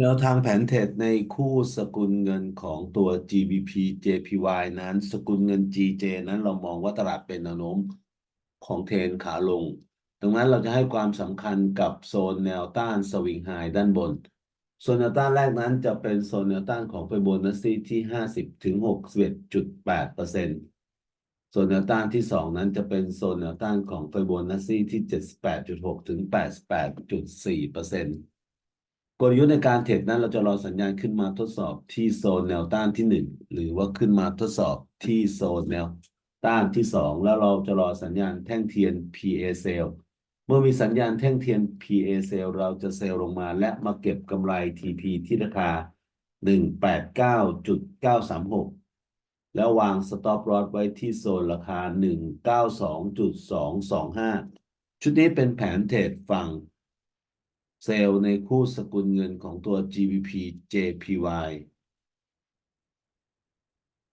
แนวทางแผนเทรดในคู่สกุลเงินของตัว GBP JPY นั้น สกุลเงิน GJ นั้นเรามองว่าตลาดเป็นแนวโน้มของเทรนขาลง ดังนั้นเราจะให้ความสำคัญกับโซนแนวต้านสวิงไฮด้านบน โซนแนวต้านแรกนั้นจะเป็นโซนแนวต้านของไฟโบนัสซีที่ 50ถึง61.8เปอร์เซ็นต์โซนแนวต้านที่ 2 นั้นจะเป็นโซนแนวต้านของไฟโบนัสซีที่ 78.6ถึง88.4เปอร์เซ็นต์ กลยุทธ์ในการเทรดนั้นเราจะรอสัญญาณขึ้นมาทดสอบที่โซนแนวต้านที่ 1 หรือว่าขึ้นมาทดสอบที่โซนแนวต้านที่ 2 แล้วเราจะรอสัญญาณแท่งเทียน PA sell เมื่อมีสัญญาณแท่งเทียน PA sell เราจะเซลล์ลงมาและมาเก็บกำไร TP ที่ราคา 189.936 แล้ววาง stop loss ไว้ที่โซนราคา 192.225 ชุดนี้เป็นแผนเทรดฝั่ง เซลล์ในคู่สกุลเงินของตัว GBP JPY